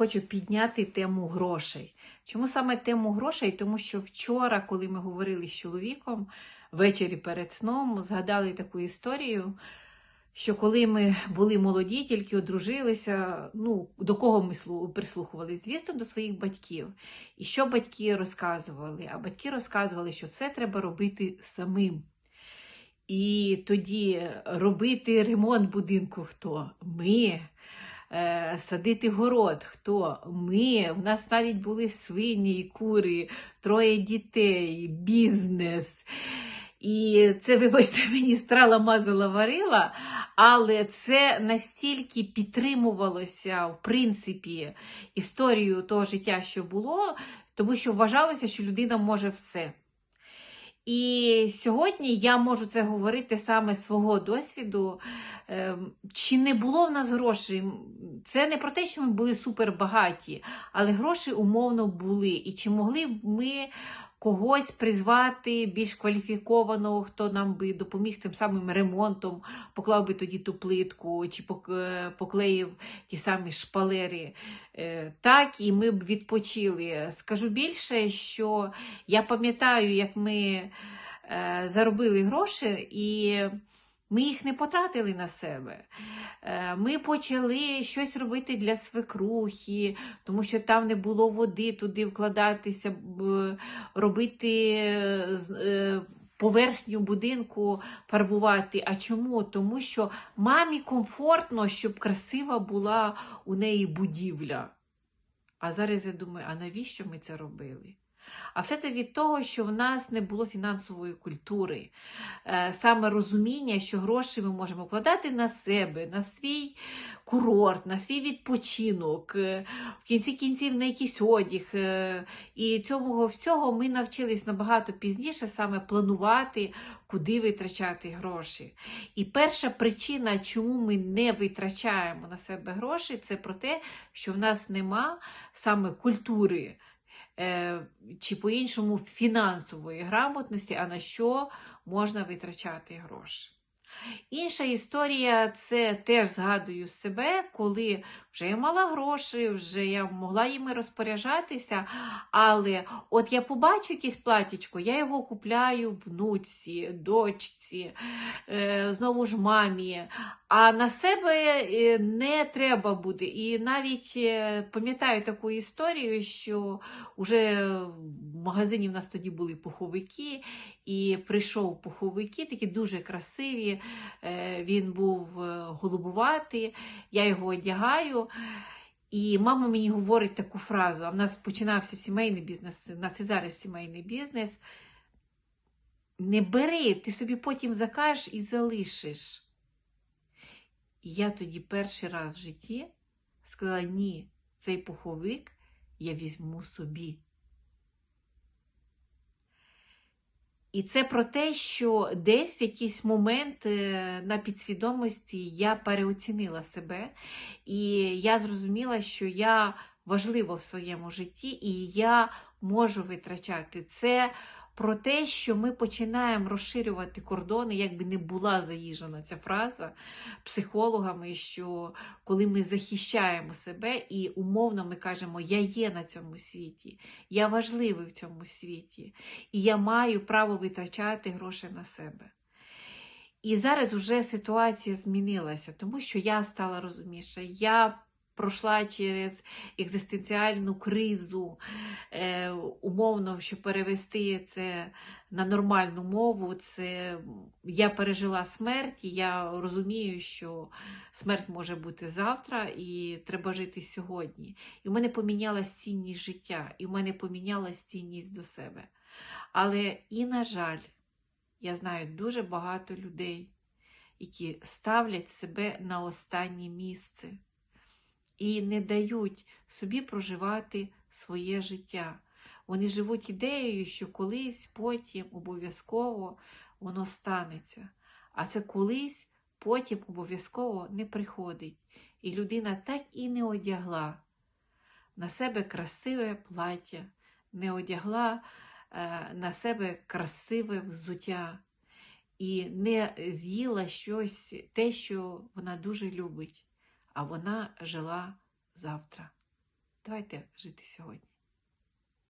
хочу підняти тему грошей. Чому саме тему грошей? Тому що вчора, коли ми говорили з чоловіком, ввечері перед сном, згадали таку історію, що коли ми були молоді, тільки одружилися, ну, до кого ми слу- прислухувалися? Звісно, до своїх батьків. І що батьки розказували? А батьки розказували, що все треба робити самим. І тоді робити ремонт будинку хто? Ми. Е, Садити город, хто? Ми. У нас навіть були свині і кури, троє дітей, бізнес. І це, вибачте, мені страла мазала варила, але це настільки підтримувалося, в принципі, історію того життя, що було, тому що вважалося, що людина може все. І сьогодні я можу це говорити саме з свого досвіду. Ем, Чи не було в нас грошей? Це не про те, що ми були супербагаті, але гроші умовно були. І чи могли б ми когось призвати більш кваліфікованого, хто нам би допоміг тим самим ремонтом, поклав би тоді ту плитку, чи е, поклеїв ті самі шпалери. Е, Так, і ми б відпочили. Скажу більше, що я пам'ятаю, як ми е, заробили гроші, і ми їх не потратили на себе. Е, Ми почали щось робити для свекрухи, тому що там не було води туди вкладатися, робити е, поверхню будинку фарбувати. А чому? Тому що мамі комфортно, щоб красива була у неї будівля. А зараз я думаю, а навіщо ми це робили? А все це від того, що в нас не було фінансової культури, Е, саме розуміння, що гроші ми можемо вкладати на себе, на свій курорт, на свій відпочинок, е, в кінці кінців на якийсь одяг. е, І цього всього ми навчились набагато пізніше саме планувати, куди витрачати гроші. І перша причина, чому ми не витрачаємо на себе гроші, це про те, що в нас нема саме культури чи по-іншому фінансової грамотності, а на що можна витрачати гроші. Інша історія це теж згадую себе, коли вже я мала гроші, вже я могла їми розпоряджатися, але от я побачу якесь платічко, я його купляю внуці, дочці, е, знову ж мамі. А на себе е, не треба буде. І навіть е, пам'ятаю таку історію, що вже в магазині в нас тоді були пуховики, і прийшов пуховики, такі дуже красиві. Е, Він був е, голубуватий, я його одягаю. І мама мені говорить таку фразу: а в нас починався сімейний бізнес, у нас і зараз сімейний бізнес. Не бери, ти собі потім закажеш і залишиш. І я тоді перший раз в житті сказала: ні, цей пуховик я візьму собі. І це про те, що десь якийсь момент е, на підсвідомості я переоцінила себе, і я зрозуміла, що я важлива в своєму житті, і я можу витрачати. Це про те, що ми починаємо розширювати кордони, якби не була заїжджена ця фраза психологами, що коли ми захищаємо себе і умовно ми кажемо, я є на цьому світі, я важливий в цьому світі, і я маю право витрачати гроші на себе. І зараз вже ситуація змінилася, тому що я стала розумніша. Я пройшла через екзистенціальну кризу, е, умовно, щоб перевести це на нормальну мову, це я пережила смерть, і я розумію, що смерть може бути завтра, і треба жити сьогодні. І в мене помінялась цінність життя, і в мене помінялась цінність до себе. Але і, на жаль, я знаю дуже багато людей, які ставлять себе на останнє місце і не дають собі проживати своє життя. Вони живуть ідеєю, що колись, потім обов'язково воно станеться. А це колись, потім обов'язково не приходить. І людина так і не одягла на себе красиве плаття, не одягла е, на себе красиве взуття і не з'їла щось, те, що вона дуже любить, а вона жила завтра. Давайте жити сьогодні.